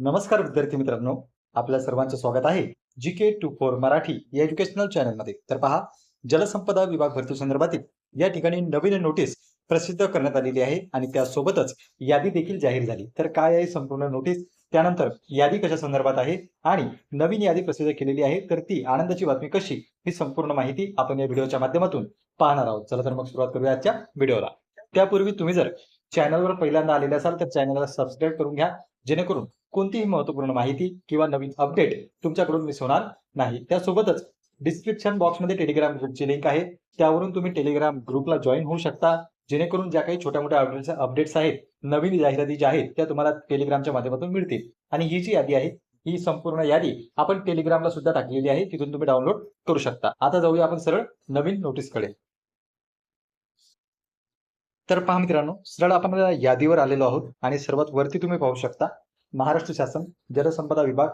नमस्कार विद्यार्थी मित्रांनो. आपल्या सर्वांचं स्वागत आहे G K two four Marathi या एज्युकेशनल चॅनलमध्ये तर पहा जलसंपदा विभाग भरती संदर्भातील या ठिकाणी नवीन नोटीस प्रसिद्ध करण्यात आलेली आहे आणि त्यासोबतच यादी देखील जाहीर झाली. तर काय आहे संपूर्ण नोटीस त्यानंतर यादी कशा संदर्भात आहे आणि नवीन यादी प्रसिद्ध केलेली आहे तर ती आनंदाची बातमी कशी? ही संपूर्ण माहिती आपण या व्हिडिओच्या माध्यमातून पाहणार आहोत. चला तर मग सुरुवात करूया आजच्या व्हिडिओला त्यापूर्वी तुम्ही जर चॅनलवर पहिल्यांदा आलेले असाल तर चॅनलला सबस्क्राईब करून घ्या जेणेकरून कोणतीही महत्त्वपूर्ण माहिती किंवा नवीन अपडेट तुमच्याकडून मिस होणार नाही. त्यासोबतच डिस्क्रिप्शन बॉक्समध्ये टेलिग्राम ग्रुपची लिंक आहे. त्यावरून तुम्ही टेलिग्राम ग्रुपला जॉईन होऊ शकता. जेणेकरून ज्या काही छोट्या मोठ्या अपडेट्स अपडेट्स आहेत नवीन जाहिराती ज्या आहेत त्या तुम्हाला टेलिग्रामच्या माध्यमातून मिळतील. आणि ही जी यादी आहे ही संपूर्ण यादी आपण टेलिग्रामला सुद्धा टाकलेली आहे. तिथून तुम्ही डाउनलोड करू शकता. आता जाऊया आपण सरळ नवीन नोटीसकडे तर पहा मित्रांनो सरळ आपण यादीवर आलेलो आहोत आणि सर्वात वरती तुम्ही पाहू शकता महाराष्ट्र शासन जलसंपदा विभाग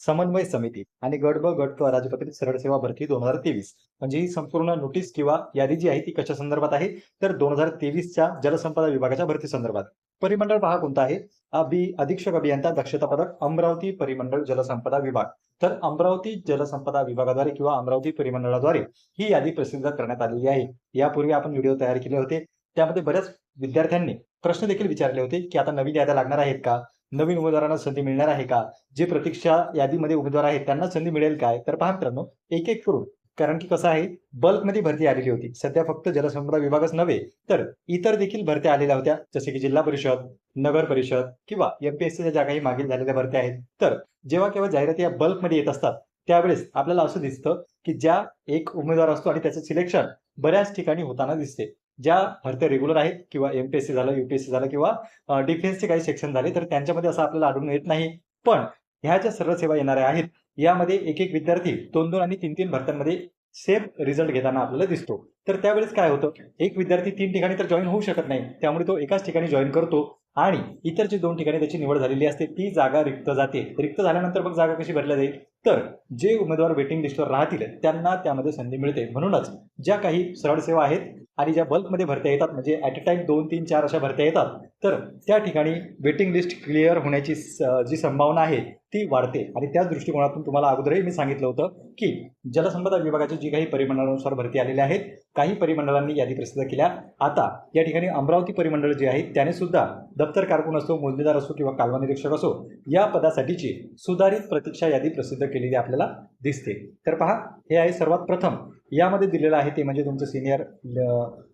समन्वय समिती आणि गट ब गट क सरळ सेवा भरती दोन हजार तेवीस. म्हणजे ही संपूर्ण नोटीस किंवा यादी जी आहे ती कशा संदर्भात आहे? तर दोन हजार तेवीसच्या जलसंपदा विभागाच्या भरती संदर्भात. परिमंडळ पहा कोणता आहे? अभि अधीक्षक अभियंता दक्षता पदक अमरावती परिमंडळ जलसंपदा विभाग. तर अमरावती जलसंपदा विभागाद्वारे किंवा अमरावती परिमंडळाद्वारे ही यादी प्रसिद्ध करण्यात आलेली आहे. यापूर्वी आपण व्हिडिओ तयार केले होते. त्यामध्ये बऱ्याच विद्यार्थ्यांनी प्रश्न देखील विचारले होते की आता नवीन याद्या लागणार आहेत का? नवीन उमेदवारांना संधी मिळणार आहे का? जे प्रतीक्षा यादीमध्ये उमेदवार आहेत त्यांना संधी मिळेल काय? तर पहा मित्रांनो एक एक करून. कारण की कसं आहे बल्कमध्ये भरती आलेली होती. सध्या फक्त जलसंपदा विभागच नव्हे तर इतर देखील भरत्या आलेल्या होत्या. जसे की जिल्हा परिषद नगर परिषद किंवा एमपीएससीच्या ज्या काही मागील झालेल्या भरत्या आहेत. तर जेव्हा केव्हा जाहिराती या बल्कमध्ये येत असतात त्यावेळेस आपल्याला असं दिसतं की ज्या एक उमेदवार असतो आणि त्याचं सिलेक्शन बऱ्याच ठिकाणी होताना दिसते. ज्या भरत्या रेग्युलर आहेत किंवा एमपीएससी झालं युपीएससी झालं किंवा डिफेन्सचे काही सेक्शन झाले तर त्यांच्यामध्ये असं आपल्याला आढळून येत नाही. पण ह्या ज्या सर्व सेवा येणाऱ्या आहेत यामध्ये एक एक विद्यार्थी दोन दोन आणि तीन तीन भरत्यांमध्ये सेम रिझल्ट घेताना आपल्याला दिसतो. तर त्यावेळेस काय होतं? एक विद्यार्थी तीन ठिकाणी तर जॉईन होऊ शकत नाही. त्यामुळे तो एकाच ठिकाणी जॉईन करतो आणि इतर जे दोन ठिकाणी त्याची निवड झालेली असते ती जागा रिक्त जाते. रिक्त झाल्यानंतर मग जागा कशी भरल्या जाईल? तर जे उमेदवार वेटिंग लिस्टवर राहतील त्यांना त्यामध्ये संधी मिळते. म्हणूनच ज्या काही सरळ सेवा आहेत आणि ज्या बल्कमध्ये भरत्या येतात म्हणजे ॲट अ टाईम दोन तीन चार अशा भरत्या येतात तर त्या ठिकाणी वेटिंग लिस्ट क्लिअर होण्याची जी संभावना आहे ती वाढते. आणि त्याच दृष्टिकोनातून तुम्हाला अगोदरही मी सांगितलं होतं की जलसंपदा विभागाची जी काही परिमंडळानुसार भरती आलेल्या आहेत काही परिमंडळांनी यादी प्रसिद्ध केल्या. आता या ठिकाणी अमरावती परिमंडळ जे आहेत त्याने सुद्धा दप्तर कारकून असो मोजणीदार असो किंवा कालवा निरीक्षक असो या पदासाठीची सुधारित प्रतीक्षा यादी प्रसिद्ध केलेली आपल्याला दिसते. तर पहा हे आहे सर्वात प्रथम. यामध्ये दिलेलं आहे ते म्हणजे तुमचं सिनियर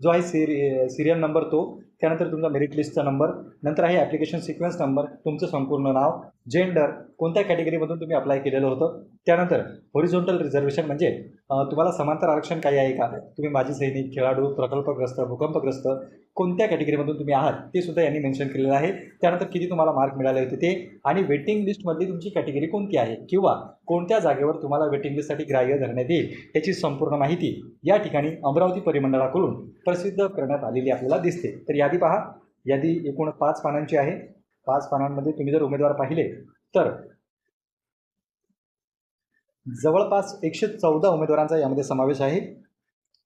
जो आहे सिरि सिरियल नंबर तो त्यानंतर तुमचा मेरिट लिस्टचा नंबर नंतर आहे ॲप्लिकेशन सिक्वेन्स नंबर तुमचं संपूर्ण नाव जेंडर कोणत्या कॅटेगरीमधून तुम्ही अप्लाय केलेलं होतं त्यानंतर होरिझोंटल रिझर्वेशन म्हणजे तुम्हाला समांतर आरक्षण काही आहे का? तुम्ही माजी सैनिक खेळाडू प्रकल्पग्रस्त भूकंपग्रस्त कोणत्या कॅटेगरीमधून तुम्ही आहात ते सुद्धा यांनी मेन्शन केलेलं आहे. त्यानंतर किती तुम्हाला मार्क मिळाले होते ते आणि वेटिंग लिस्टमधली तुमची कॅटेगरी कोणती आहे? किंवा कोणत्या जागेवर तुम्हाला वेटिंग लिस्टसाठी ग्राह्य धरण्यात येईल याची संपूर्ण माहिती या ठिकाणी अमरावती परिमंडळाकडून प्रसिद्ध करण्यात आलेली आपल्याला दिसते. तर यादी पहा. यादी एकूण पाच पानांची आहे. पाच पानांमध्ये तुम्ही जर उमेदवार पाहिले तर जवळपास एकशे चौदा उमेदवारांचा यामध्ये समावेश आहे.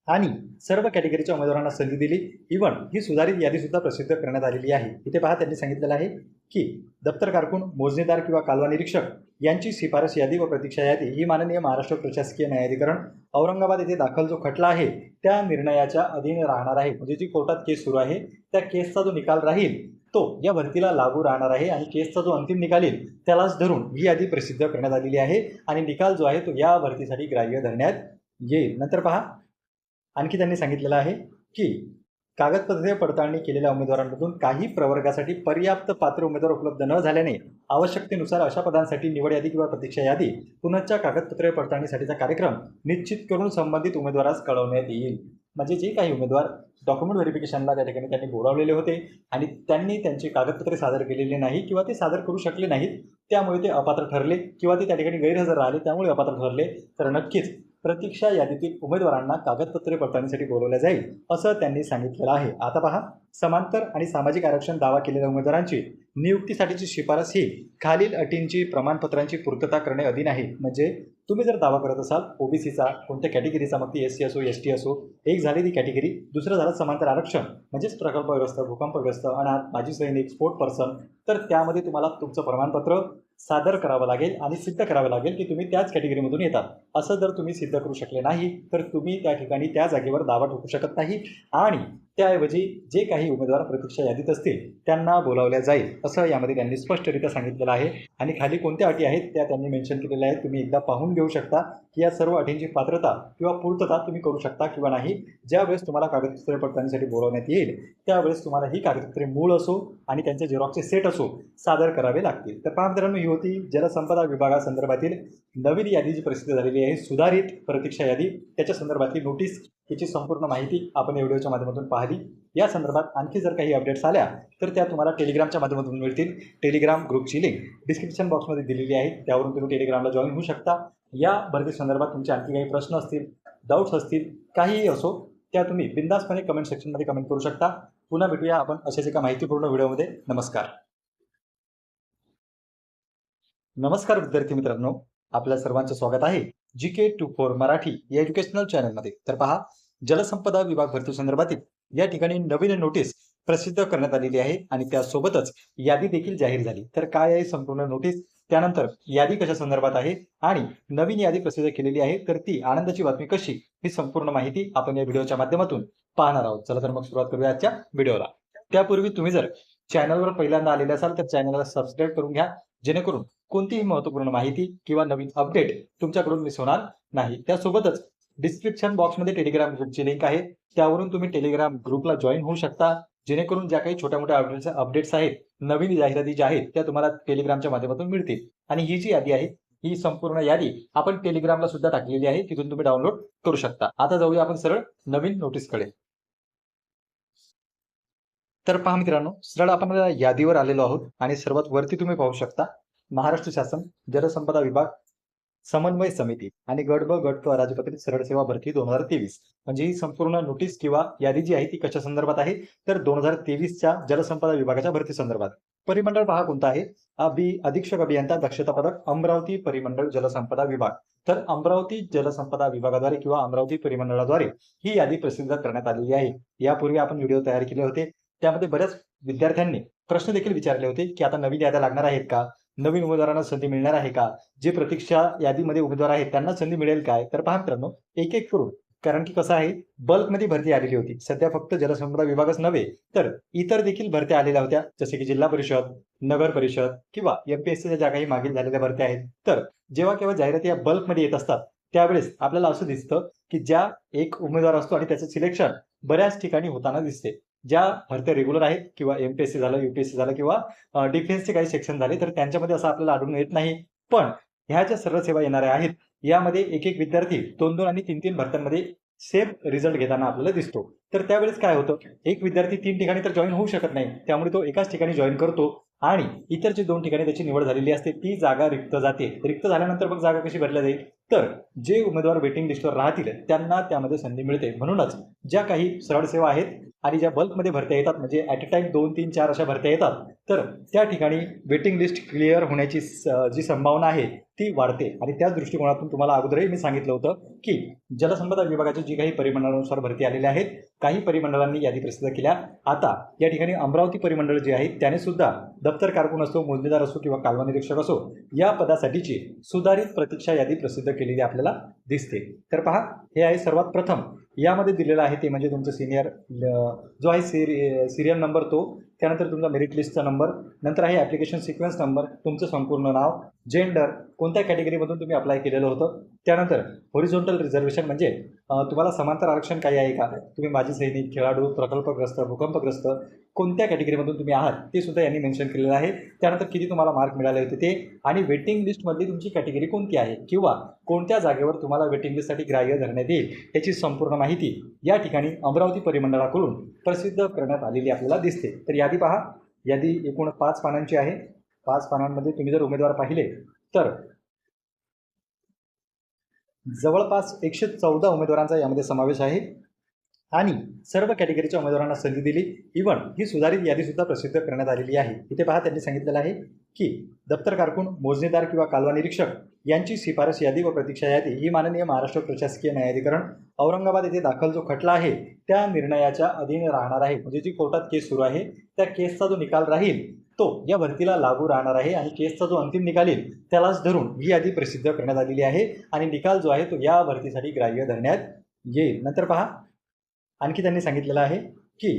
आणि सर्व कॅटेगरीच्या उमेदवारांना संधी दिली. इव्हन ही सुधारित यादी सुद्धा प्रसिद्ध करण्यात आलेली आहे. इथे पहा त्यांनी सांगितलेलं आहे की दप्तर कारकून मोजणीदार किंवा कालवा निरीक्षक यांची शिफारस यादी व प्रतीक्षा यादी ही माननीय महाराष्ट्र प्रशासकीय न्यायाधिकरण औरंगाबाद येथे दाखल जो खटला आहे त्या निर्णयाच्या अधीन राहणार आहे. म्हणजे जी कोर्टात केस सुरू आहे त्या केसचा जो निकाल राहील तो या भरतीला लागू राहणार आहे आणि केसचा जो अंतिम निकाल येईल त्यालाच धरून ही यादी प्रसिद्ध करण्यात आलेली आहे. आणि निकाल जो आहे तो या भरतीसाठी ग्राह्य धरण्यात येईल. नंतर पहा आणखी त्यांनी सांगितलेलं आहे की कागदपत्रे पडताळणी केलेल्या उमेदवारांमधून काही प्रवर्गासाठी पर्याप्त पात्र उमेदवार उपलब्ध न झाल्याने आवश्यकतेनुसार अशा पदांसाठी निवड यादी किंवा प्रतीक्षा यादी पुनश्च कागदपत्रे पडताळणीसाठीचा कार्यक्रम निश्चित करून संबंधित उमेदवारास कळवण्यात येईल. म्हणजे जे काही उमेदवार डॉक्युमेंट व्हेरिफिकेशनला त्या ठिकाणी त्यांनी बोलावलेले होते आणि त्यांनी त्यांची कागदपत्रे सादर केलेली नाही किंवा ते सादर करू शकले नाहीत त्यामुळे ते अपात्र ठरले किंवा ते त्या ठिकाणी गैरहजर राहिले त्यामुळे अपात्र ठरले. तर नक्कीच प्रतीक्षा यादीतील उमेदवारांना कागदपत्रे पडताळणीसाठी बोलवल्या जाईल असं त्यांनी सांगितलेलं आहे. आता पहा समांतर आणि सामाजिक आरक्षण दावा केलेल्या उमेदवारांची नियुक्तीसाठीची शिफारस ही खालील अटींची प्रमाणपत्रांची पूर्तता करणे अधीन आहे. म्हणजे तुम्ही जर दावा करत असाल ओबीसीचा कोणत्या कॅटेगरीचा मग ती एस सी असो एस टी असो एक झाली ती कॅटेगरी दुसरं झालं समांतर आरक्षण म्हणजेच प्रकल्पग्रस्त भूकंपग्रस्त अनाथ माजी सैनिक स्पोर्ट पर्सन तर त्यामध्ये तुम्हाला तुमचं प्रमाणपत्र सादर करावं लागेल आणि सिद्ध करावं लागेल की तुम्ही त्याच कॅटेगरीमधून येतात. असं जर तुम्ही सिद्ध करू शकले नाही तर तुम्ही त्या ठिकाणी त्या जागेवर दावा ठोकू शकत नाही. आणि त्याऐवजी जे काही उमेदवार प्रतीक्षा यादीत असतील त्यांना बोलावल्या जाईल असं यामध्ये त्यांनी स्पष्टरित्या सांगितलेलं आहे. आणि खाली कोणत्या अटी आहेत त्या त्यांनी मेन्शन केलेल्या आहेत. तुम्ही एकदा पाहून घेऊ शकता की या सर्व अटींची पात्रता किंवा पूर्तता तुम्ही करू शकता किंवा नाही. ज्यावेळेस तुम्हाला कागदपत्रे पडताळणीसाठी बोलावण्यात येईल त्यावेळेस तुम्हाला ही कागदपत्रे मूळ असो आणि त्यांचे झेरॉक्सचे सेट असो सादर करावे लागतील. तर पहा मित्रांनो ही होती जलसंपदा विभागासंदर्भातील नवीन यादी जी प्रसिद्ध झालेली आहे सुधारित प्रतीक्षा यादी. त्याच्या संदर्भातली नोटीस याची संपूर्ण माहिती आपण या व्हिडिओच्या माध्यमातून पाहिली. या संदर्भात आणखी जर काही अपडेट्स आल्या तर त्या तुम्हाला टेलिग्रामच्या माध्यमातून मिळतील. टेलिग्राम ग्रुपची लिंक डिस्क्रिप्शन बॉक्समध्ये दिलेली आहे. त्यावरून तुम्ही टेलिग्रामला जॉईन होऊ शकता. या भरती संदर्भात तुमचे आणखी काही प्रश्न असतील डाऊट्स असतील काहीही असो त्या तुम्ही बिंदासपणे कमेंट सेक्शनमध्ये कमेंट करू शकता. पुन्हा भेटूया आपण अशाच एका माहितीपूर्ण व्हिडिओमध्ये. नमस्कार. नमस्कार विद्यार्थी मित्रांनो. आपल्या सर्वांचं स्वागत आहे. G K two four Marathi या एज्युकेशनल चॅनलमध्ये तर पहा जलसंपदा विभाग भरती संदर्भातील या ठिकाणी नवीन नोटीस प्रसिद्ध करण्यात आलेली आहे आणि त्यासोबतच यादी देखील जाहीर झाली. तर काय आहे संपूर्ण नोटीस त्यानंतर यादी कशा संदर्भात आहे आणि नवीन यादी प्रसिद्ध केलेली आहे तर ती आनंदाची बातमी कशी ही संपूर्ण माहिती आपण या व्हिडिओच्या माध्यमातून पाहणार आहोत. चला तर मग सुरुवात करूया आजच्या व्हिडिओला त्यापूर्वी तुम्ही जर चॅनलवर पहिल्यांदा आलेले असाल तर चॅनलला सबस्क्राईब करून घ्या जेणेकरून कोणतीही महत्त्वपूर्ण माहिती किंवा नवीन अपडेट तुमच्याकडून मिस होणार नाही. त्यासोबतच डिस्क्रिप्शन बॉक्समध्ये टेलिग्राम ग्रुपची लिंक आहे. त्यावरून तुम्ही टेलिग्राम ग्रुपला जॉईन होऊ शकता. जेणेकरून ज्या काही छोट्या मोठ्या अपडेट्स अपडेट्स आहेत नवीन जाहिराती ज्या आहेत त्या तुम्हाला टेलिग्रामच्या माध्यमातून मिळतील. आणि ही जी यादी आहे ही संपूर्ण यादी आपण टेलिग्रामला सुद्धा टाकलेली आहे. तिथून तुम्ही डाउनलोड करू शकता. आता जाऊया आपण सरळ नवीन नोटीसकडे तर पहा मित्रांनो सरळ आपण यादीवर आलेलो आहोत आणि सर्वात वरती तुम्ही पाहू शकता महाराष्ट्र शासन जलसंपदा विभाग समन्वय समिती आणि गट ब गट राजपत्रित सरळ सेवा भरती दोन हजार तेवीस. म्हणजे ही संपूर्ण नोटीस किंवा यादी जी आहे ती कशा संदर्भात आहे? तर दोन हजार तेवीसच्या जलसंपदा विभागाच्या भरती संदर्भात. परिमंडळ पहा कोणता आहे? अभि अधीक्षक अभियंता दक्षता पदक अमरावती परिमंडळ जलसंपदा विभाग. तर अमरावती जलसंपदा विभागाद्वारे किंवा अमरावती परिमंडळाद्वारे ही यादी प्रसिद्ध करण्यात आलेली आहे. यापूर्वी आपण व्हिडिओ तयार केले होते. त्यामध्ये बऱ्याच विद्यार्थ्यांनी प्रश्न देखील विचारले होते की आता नवीन याद्या लागणार आहेत का? नवीन उमेदवारांना संधी मिळणार आहे का? जे प्रतीक्षा यादीमध्ये उमेदवार आहेत त्यांना संधी मिळेल काय? तर पहा मित्रांनो एक एक करून. कारण की कसं आहे बल्कमध्ये भरती आलेली होती. सध्या फक्त जलसंपदा विभागच नव्हे तर इतर देखील भरत्या आलेल्या होत्या. जसे की जिल्हा परिषद नगर परिषद किंवा एमपीएससीच्या ज्या काही मागील झालेल्या भरत्या आहेत. तर जेव्हा केव्हा जाहिराती या बल्कमध्ये येत असतात त्यावेळेस आपल्याला असं दिसतं की ज्या एक उमेदवार असतो आणि त्याचं सिलेक्शन बऱ्याच ठिकाणी होताना दिसते. ज्या भरत्या रेग्युलर आहेत किंवा एमपीएससी झालं युपीएससी झालं किंवा डिफेन्सचे काही सेक्शन झाले तर त्यांच्यामध्ये असं आपल्याला आढळून येत नाही. पण ह्या ज्या सर्व सेवा येणाऱ्या आहेत यामध्ये एक एक विद्यार्थी दोन दोन आणि तीन तीन भरत्यांमध्ये सेम रिझल्ट घेताना आपल्याला दिसतो. तर त्यावेळेस काय होतं एक विद्यार्थी तीन ठिकाणी तर जॉईन होऊ शकत नाही त्यामुळे तो एकाच ठिकाणी जॉईन करतो आणि इतर जे दोन ठिकाणी त्याची निवड झालेली असते ती जागा रिक्त जाते. रिक्त झाल्यानंतर मग जागा कशी भरल्या जाईल? तर जे उमेदवार वेटिंग लिस्टवर राहतील त्यांना त्यामध्ये संधी मिळते. म्हणूनच ज्या काही सरळ सेवा आहेत आणि ज्या बल्कमध्ये भरत्या येतात म्हणजे ॲट अ टाइम दोन तीन चार अशा भरत्या येतात तर त्या ठिकाणी वेटिंग लिस्ट क्लिअर होण्याची जी संभावना आहे ती वाढते. आणि त्याच दृष्टिकोनातून तुम्हाला अगोदरही मी सांगितलं होतं की जलसंपदा विभागाची जी काही परिमंडळानुसार भरती आलेल्या आहेत काही परिमंडळांनी यादी प्रसिद्ध केल्या. आता या ठिकाणी अमरावती परिमंडळ जे आहे त्याने सुद्धा दप्तर कारकून असो मोजणीदार असो किंवा कालवा निरीक्षक असो या पदासाठीची सुधारित प्रतीक्षा यादी प्रसिद्ध केलेली आपल्याला दिसते. तर पहा हे आहे सर्वात प्रथम. यामध्ये दिलेलं आहे ते म्हणजे तुमचं सिनियर जो आहे सिरि सिरियल नंबर तो त्यानंतर तुमचा मेरिट लिस्टचा नंबर नंतर आहे ॲप्लिकेशन सिक्वेन्स नंबर तुमचं संपूर्ण नाव जेंडर कोणत्या कॅटेगरीमधून तुम्ही अप्लाय केलेलं होतं? त्यानंतर होरिझोंटल रिझर्वेशन म्हणजे तुम्हाला समांतर आरक्षण काही आहे का? तुम्ही माजी सैनिक खेळाडू प्रकल्पग्रस्त भूकंपग्रस्त कोणत्या कॅटेगरीमधून तुम्ही आहात? ते सुद्धा यांनी मेन्शन केलेलं आहे. त्यानंतर किती तुम्हाला मार्क मिळाले होते ते? आणि वेटिंग लिस्टमधली तुमची कॅटेगरी कोणती आहे? किंवा कोणत्या जागेवर तुम्हाला वेटिंग लिस्टसाठी ग्राह्य धरण्यात येईल? याची संपूर्ण माहिती या ठिकाणी अमरावती परिमंडळाकडून प्रसिद्ध करण्यात आलेली आपल्याला दिसते. तर यादी पहा. यादी एकूण पाच पानांची आहे. पाच पानांमध्ये तुम्ही जर उमेदवार पाहिले तर जवळपास एकशे चौदा उमेदवारांचा यामध्ये समावेश आहे. आणि सर्व कॅटेगरीच्या उमेदवारांना संधी दिली. इव्हन ही सुधारित यादीसुद्धा प्रसिद्ध करण्यात आलेली आहे. इथे पहा त्यांनी सांगितलेलं आहे की दप्तर कारकून मोजणीदार किंवा कालवा निरीक्षक यांची शिफारस यादी व प्रतीक्षा यादी ही माननीय महाराष्ट्र प्रशासकीय न्यायाधिकरण औरंगाबाद येथे दाखल जो खटला आहे त्या निर्णयाच्या अधीन राहणार आहे. म्हणजे जी कोर्टात केस सुरू आहे त्या केसचा जो निकाल राहील तो या भरतीला लागू राहणार आहे आणि केसचा जो अंतिम निकाल येईल त्यालाच धरून ही यादी प्रसिद्ध करण्यात आलेली आहे. आणि निकाल जो आहे तो या भरतीसाठी ग्राह्य धरण्यात येईल. नंतर पहा. आणखी त्यांनी सांगितलेलं आहे की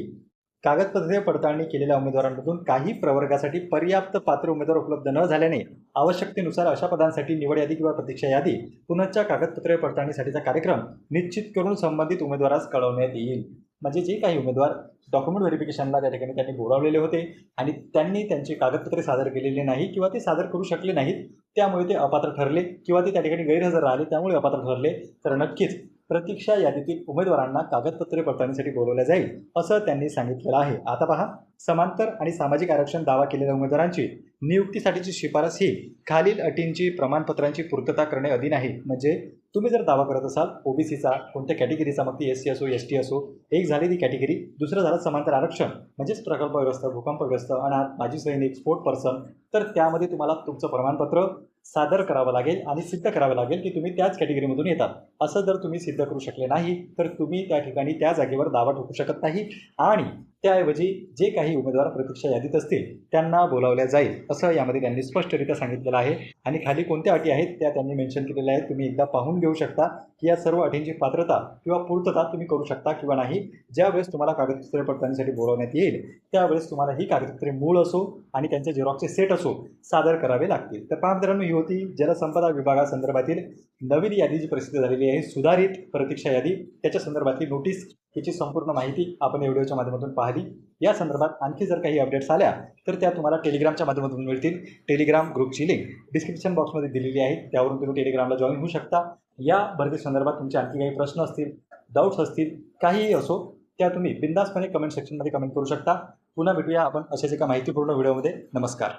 कागदपत्रे पडताळणी केलेल्या उमेदवारांमधून काही प्रवर्गासाठी पर्याप्त पात्र उमेदवार उपलब्ध न झाल्याने आवश्यकतेनुसार अशा पदांसाठी निवड यादी किंवा प्रतीक्षा यादी पुनश्च कागदपत्रे पडताळणीसाठीचा कार्यक्रम निश्चित करून संबंधित उमेदवारास कळवण्यात येईल. म्हणजे जे काही उमेदवार डॉक्युमेंट व्हेरिफिकेशनला त्या ठिकाणी त्यांनी बोलावलेले होते आणि त्यांनी त्यांची कागदपत्रे सादर केलेली नाही किंवा ते सादर करू शकले नाहीत त्यामुळे ते अपात्र ठरले किंवा ते त्या ठिकाणी गैरहजर राहिले त्यामुळे अपात्र ठरले. तर नक्कीच प्रतीक्षा यादीतील उमेदवारांना कागदपत्रे पडताळणीसाठी बोलवल्या जाईल असं त्यांनी सांगितलेलं आहे. आता पहा समांतर आणि सामाजिक आरक्षण दावा केलेल्या उमेदवारांची नियुक्तीसाठीची शिफारस ही खालील अटींची प्रमाणपत्रांची पूर्तता करणे अधीन आहे. म्हणजे तुम्ही जर दावा करत असाल ओबीसीचा कोणत्या कॅटेगरीचा मग ती एस सी असो एस टी असो एक झाली ती कॅटेगरी दुसरं झालं समांतर आरक्षण म्हणजेच प्रकल्पग्रस्त भूकंपग्रस्त अनाथ माजी सैनिक स्पोर्ट पर्सन तर त्यामध्ये तुम्हाला तुमचं प्रमाणपत्र सादर करावं लागेल आणि सिद्ध करावं लागेल की तुम्ही त्याच कॅटेगरीमधून येतात. असं जर तुम्ही सिद्ध करू शकले नाही तर तुम्ही त्या ठिकाणी त्या जागेवर दावा ठोकू शकत नाही. आणि त्याऐवजी जे काही उमेदवार प्रतीक्षा यादीत असतील त्यांना बोलावल्या जाईल असं यामध्ये त्यांनी स्पष्टरित्या सांगितलेलं आहे. आणि खाली कोणत्या अटी आहेत त्या त्यांनी मेन्शन केलेल्या आहेत. तुम्ही एकदा पाहून घेऊ शकता की या सर्व अटींची पात्रता किंवा पूर्तता तुम्ही करू शकता किंवा नाही. ज्यावेळेस तुम्हाला कागदपत्रे पडताळणीसाठी बोलावण्यात येईल त्यावेळेस तुम्हाला ही कागदपत्रे मूळ असो आणि त्यांचे झेरॉक्सचे सेट असो सादर करावे लागतील. तर पहा मित्रांनो ही होती जलसंपदा विभागासंदर्भातील नवीन यादी जी प्रसिद्ध झालेली आहे सुधारित प्रतीक्षा यादी. त्याच्या संदर्भातली नोटीस याची संपूर्ण माहिती आपण या व्हिडिओच्या माध्यमातून पाहिली. या संदर्भात आणखी जर काही अपडेट्स आल्या तर त्या तुम्हाला टेलिग्रामच्या माध्यमातून मिळतील. टेलिग्राम ग्रुपची लिंक डिस्क्रिप्शन बॉक्समध्ये दिलेली आहे. त्यावरून तुम्ही टेलिग्रामला जॉईन होऊ शकता. या भरती संदर्भात तुमचे आणखी काही प्रश्न असतील डाऊट्स असतील काहीही असो त्या तुम्ही बिंदासपणे कमेंट सेक्शनमध्ये कमेंट करू शकता. पुन्हा भेटूया आपण अशाच एका माहितीपूर्ण व्हिडिओमध्ये. नमस्कार.